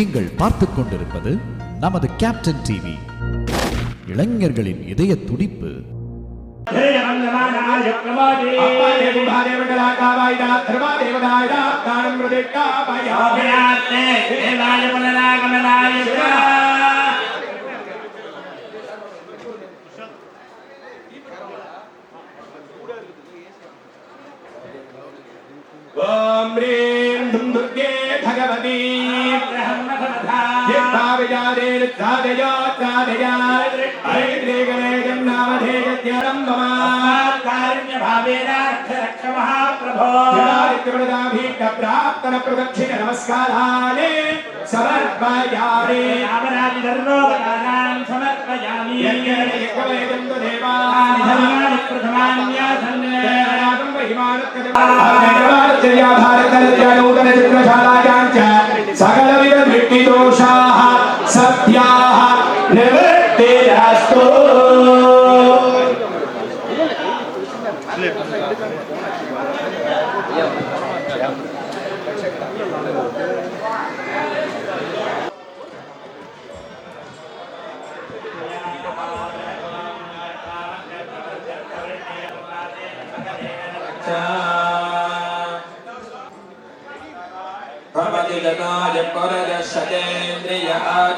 நீங்கள் பார்த்துக் கொண்டிருப்பது நமது கேப்டன் டிவி இளைஞர்களின் இதய துடிப்பு. भगवती യത്ഥാവിചാരേന സാധയോ സാധയാത് ഹരിദ്രേകലേകം നാമധേയജ്ഞാനം മമ കാരുണ്യഭാവേന രക്ഷ മഹാപ്രഭോ ജനാരിത്യപ്രദാഭീഷ്ട പ്രാപ്തന പ്രദക്ഷിണ നമസ്കാരാലേ സമർപ്പയാമി രാമരാജി ധർമ്മോപകാരാൻ സമർപ്പയാമി യജ്ഞേകലേകം ദേവാനി ധർമാണി പ്രഥമാന്യാസന്നേ ഹിമാനത്യ ഭാരതരത്യ നൂതന ചിത്രശാലായാം ച సకల విధ దృష్టి దోషాహ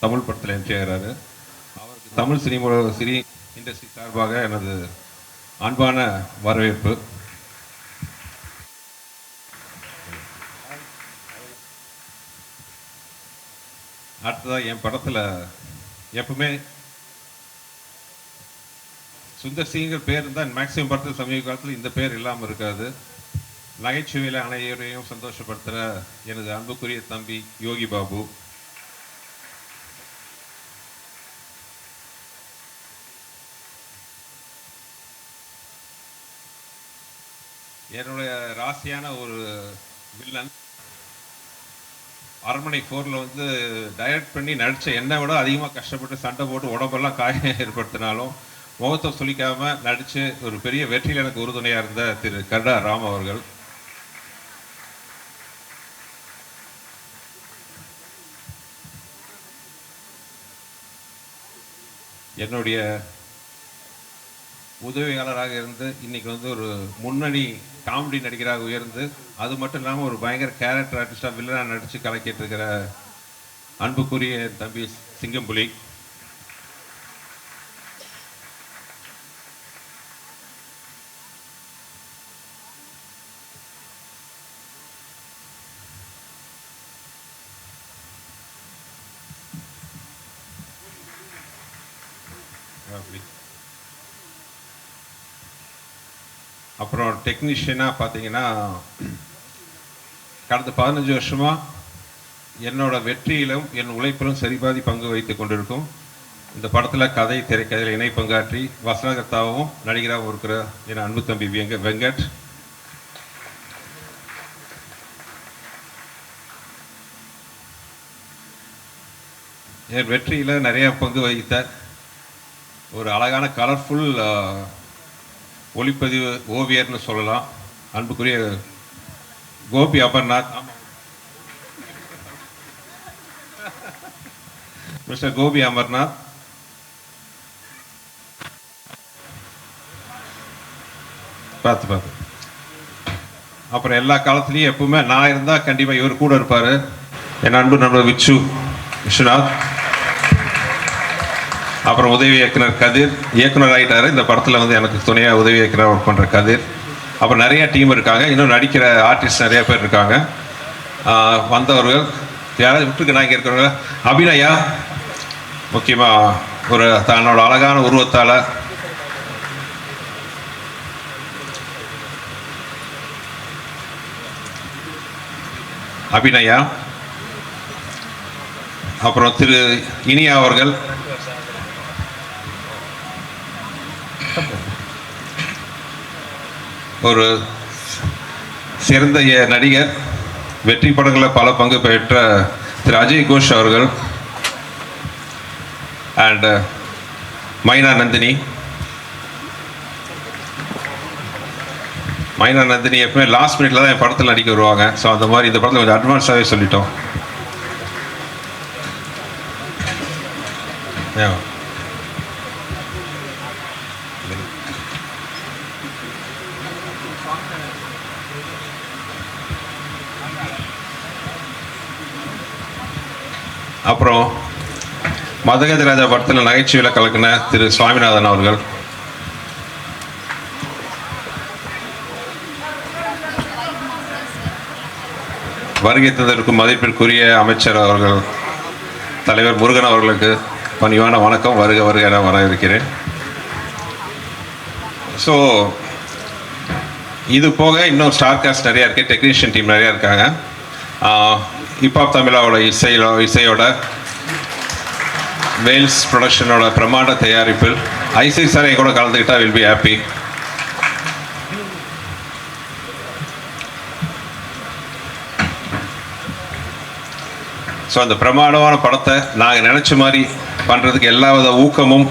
தமிழ் படத்தில் என்ட்ரி அவருக்கு தமிழ் சினிமா சினி இண்டஸ்ட்ரி சார்பாக எனது அன்பான வரவேற்பு. அடுத்ததாக என் படத்தில் எப்பவுமே சுந்தர் சிங்கிற பேர் இருந்தால் மேக்ஸிமம் படத்தில் சமீப காலத்தில் இந்த பேர் இல்லாமல் இருக்காது. நகைச்சுவையில் அனைவரையும் சந்தோஷப்படுத்துகிற எனது அன்புக்குரிய தம்பி யோகி பாபு. என்னுடைய ராசியான ஒரு வில்லன் அரண்மனை ஃபோரில் வந்து டைரக்ட் பண்ணி நடித்த என்னை விட அதிகமாக கஷ்டப்பட்டு சண்டை போட்டு உடம்பெல்லாம் காயம் ஏற்படுத்தினாலும் முகத்தை சுளிக்காம நடித்து ஒரு பெரிய வெற்றியில் எனக்கு உறுதுணையாக இருந்த திரு கருடா ராம் அவர்கள். என்னுடைய உதவியாளராக இருந்து இன்னைக்கு வந்து ஒரு முன்னணி காமெடி நடிகராக உயர்ந்து அது மட்டும் இல்லாமல் ஒரு பயங்கர கேரக்டர் ஆர்டிஸ்டாக வில்லனாக நடித்து கலக்கிட்டு இருக்கிற அன்புக்குரிய தம்பி சிங்கம்புலி. அப்படி அப்புறம் டெக்னீஷியனாக பார்த்தீங்கன்னா கடந்த பதினஞ்சு வருஷமா என்னோட வெற்றியிலும் என் உழைப்பிலும் சரிபாதி பங்கு வகித்து கொண்டிருக்கும். இந்த படத்தில் கதை திரைக்கதையில் இணை பங்காற்றி வசனகர்த்தாவும் நடிகராகவும் இருக்கிற என் அன்பு தம்பி வெங்க வெங்கட். என் வெற்றியில் நிறையா பங்கு வகித்த ஒரு அழகான கலர்ஃபுல் ஒளிப்பதிவு ஓவியர்னு சொல்லலாம். அன்புக்குரிய கோபி அமர்நாத். மிஸ்டர் கோபி அமர்நாத். பார்த்து பார்த்து. அப்புறம் எல்லா காலத்துலேயும் எப்பவுமே நான் இருந்தால் கண்டிப்பாக இவர் கூட இருப்பார். என் அன்பு நண்பர் விச்சு விஸ்வநாத். அப்புறம் உதவி இயக்குனர் கதிர் இயக்குனர் ஆகிட்டார் இந்த படத்தில் வந்து எனக்கு துணையாக உதவி இயக்குனர் ஒர்க் பண்ணுற கதிர். அப்புறம் நிறைய டீம் இருக்காங்க. இன்னும் நடிக்கிற ஆர்டிஸ்ட் நிறைய பேர் இருக்காங்க. வந்தவர்கள் யாராவது விட்டுருக்கு நான் இங்கே இருக்கிறவங்க அபிநயா முக்கியமாக ஒரு தன்னோட அழகான உருவத்தால். அபிநயா. அப்புறம் திரு இனியா அவர்கள். ஒரு சிறந்த நடிகர் வெற்றி படங்களில் பல பங்கு பெற்ற திரு அஜய் கோஷ் அவர்கள் அண்ட் uh, மைனா நந்தினி. மைனா நந்தினி எப்பவுமே லாஸ்ட் மினிட்ல தான் என் படத்தில் நடிக்க வருவாங்க. ஸோ அந்த மாதிரி இந்த படத்தில் கொஞ்சம் அட்வான்ஸாகவே சொல்லிட்டோம். அப்புறம் மதகதி ராஜா படத்தில் நகைச்சுவையில் கலக்கின திரு சுவாமிநாதன் அவர்கள். வருகை தந்ததற்கு மதிப்பிற்குரிய அமைச்சர் அவர்கள் தலைவர் முருகன் அவர்களுக்கு பணிவான வணக்கம். வருக வருக என இருக்கிறேன் ஸோ இது போக இன்னும் ஸ்டார் காஸ்ட் நிறையா இருக்குது டெக்னீஷியன் டீம் நிறையா இருக்காங்க. ஹிப்ஹாப் தமிழாவோட இசையில இசையோட வேல்ஸ் ப்ரொடக்ஷனோட பிரமாண்ட தயாரிப்பில் ஐசி சார் என் கூட கலந்துக்கிட்டா வில் பி ஹாப்பி ஸோ அந்த பிரமாண்டமான படத்தை நாங்கள் நினச்ச மாதிரி பண்ணுறதுக்கு எல்லா வித ஊக்கமும்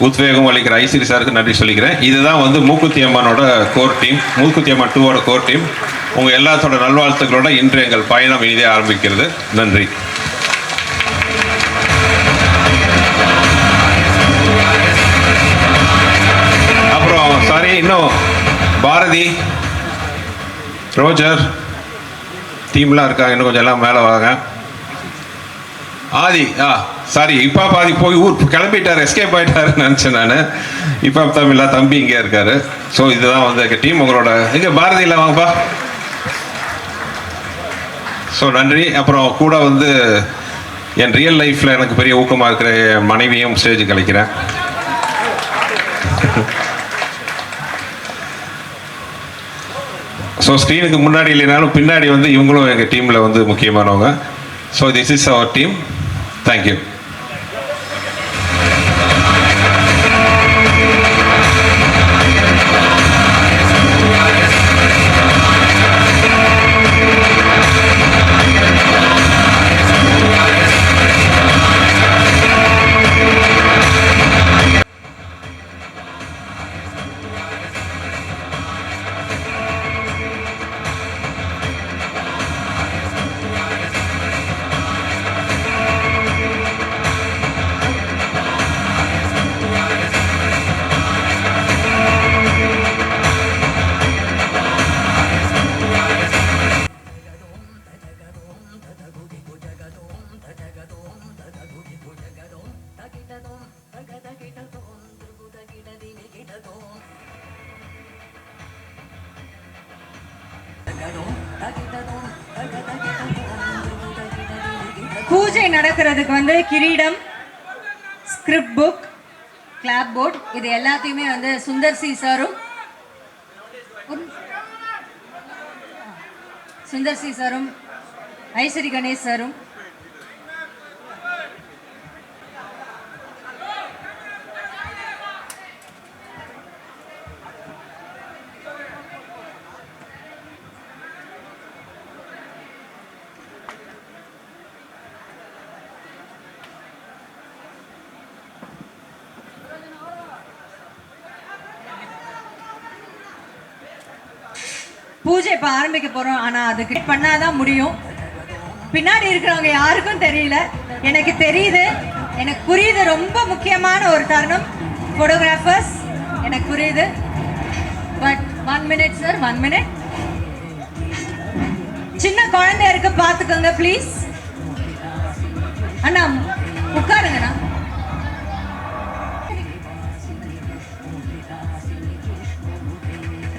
உத்வேகம் அளிக்கிற ஐசிரி சாருக்கு நன்றி சொல்லிக்கிறேன். இதுதான் வந்து மூக்குத்தி அம்மனோட கோர் டீம் மூக்குத்தி அம்மன் டூவோட கோர் டீம் உங்கள் எல்லாத்தோட நல்வாழ்த்துக்களோட இன்று எங்கள் பயணம் இனிதே ஆரம்பிக்கிறது. நன்றி. அப்புறம் சாரி இன்னும் பாரதி ரோஜர் டீம்லாம் இருக்காங்க இன்னும் கொஞ்சம் எல்லாம் மேலே வாங்க. ஆதி ஆ சாரி இப்போ பாதி போய் ஊர் கிளம்பிட்டார் எஸ்கேப் ஆயிட்டாருன்னு நினச்சேன் நான். இப்போ தமிழா தம்பி இங்கே இருக்காரு. ஸோ இதுதான் வந்து எங்கள் டீம் உங்களோட. எங்கே பாரதியில் வாங்கப்பா. ஸோ நன்றி. அப்புறம் கூட வந்து என் ரியல் லைஃப்பில் எனக்கு பெரிய ஊக்கமாக இருக்கிற என் மனைவியும் ஸ்டேஜ் கழிக்கிறேன் ஸோ ஸ்க்ரீனுக்கு முன்னாடி இல்லைனாலும் பின்னாடி வந்து இவங்களும் எங்கள் டீமில் வந்து முக்கியமானவங்க. So this is our team thank you பூஜை நடக்கிறதுக்கு வந்து கிரீடம் ஸ்கிரிப்ட் புக் கிளாப் போர்ட் இது எல்லாத்தையுமே வந்து சுந்தர் சி சாரும் சுந்தர் சி சாரும் ஐஸ்வரி கணேஷ் சாரும் பூஜை இப்போ ஆரம்பிக்க போகிறோம் ஆனால் அதுக்கு பண்ணாதான் முடியும். பின்னாடி இருக்கிறவங்க யாருக்கும் தெரியல. எனக்கு தெரியுது. எனக்கு புரியுது. ரொம்ப முக்கியமான ஒரு தருணம். ஃபோட்டோகிராஃபர்ஸ் எனக்கு புரியுது. But one minute sir one minute சின்ன குழந்தை இருக்கு பார்த்துக்கோங்க ப்ளீஸ் அண்ணா உட்காருங்கண்ணா.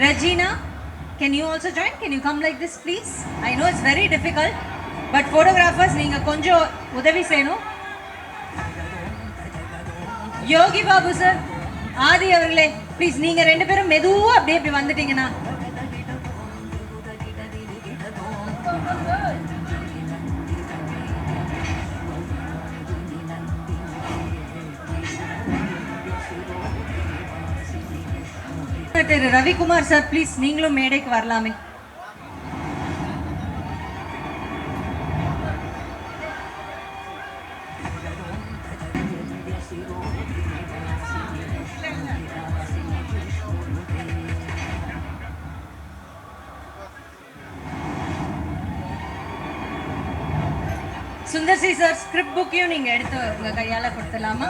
Rajina? Can you also join can you come like this please I know it's very difficult but photographers நீங்கள் கொஞ்சம் உதவி செய்யணும் யோகி பாபு சார் ஆதி அவர்களே ப்ளீஸ் நீங்கள் ரெண்டு பேரும் மெதுவாக அப்படியே இப்படி வந்துட்டீங்கன்னா திரு ரவிக்குமார் சார் ப்ளீஸ் நீங்களும் மேடைக்கு வரலாமே. சுந்தர் சி சார் ஸ்கிரிப்ட் புக்கையும் நீங்கள் எடுத்து உங்கள் கையால் கொடுத்துடலாமா?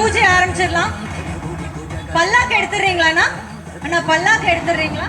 பூஜை ஆரம்பிச்சிடலாம். பல்லாக்கு எடுத்துடுறீங்களாண்ணா? அண்ணா பல்லாக்கு எடுத்துடுறீங்களா?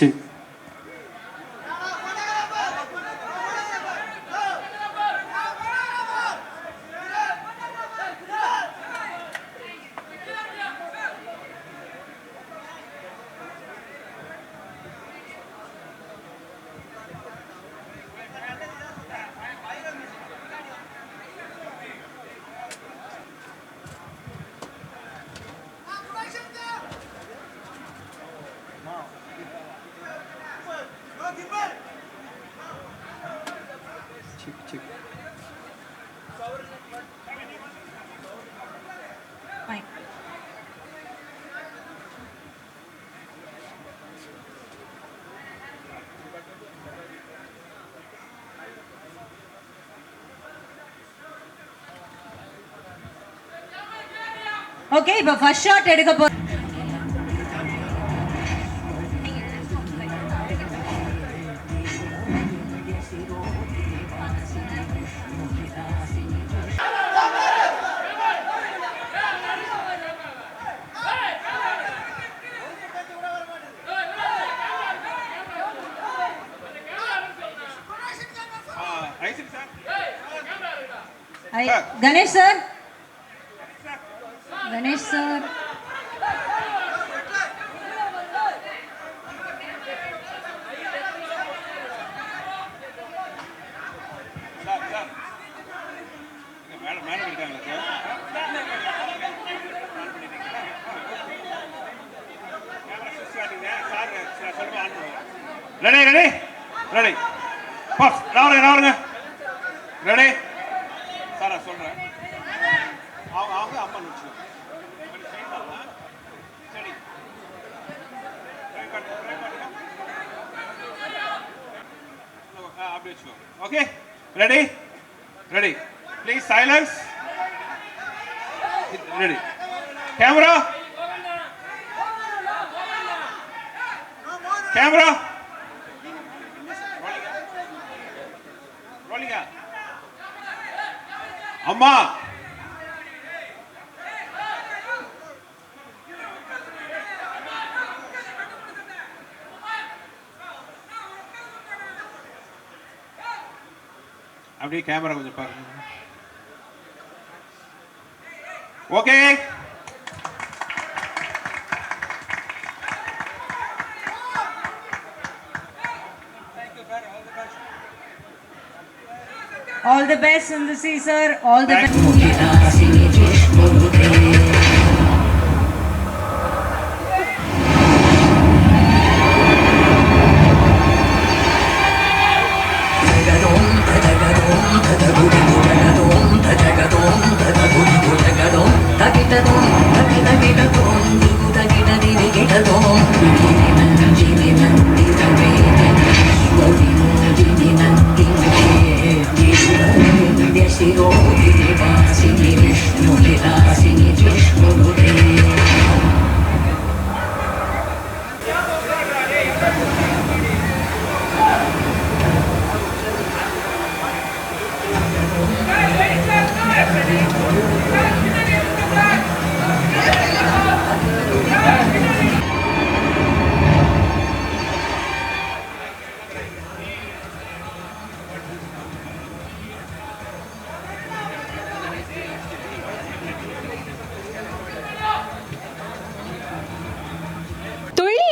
partie çık çık. Fine. Okay இப்போ ஃபர்ஸ்ட் ஷாட் எடுக்க போ Ganesh sir. Ganesh sir. Ready ready ready boss நான் வரேங்க ரெடி சார் நான் சொல்கிறேன் அம்மா வச்சுக்கோங்க சரி அப்படி வச்சுக்கோங்க okay ready ready please silence ready camera camera rolling அம்மா அப்படியே கேமரா கொஞ்சம் பாருங்க okay All the best in the Caesar. All the best.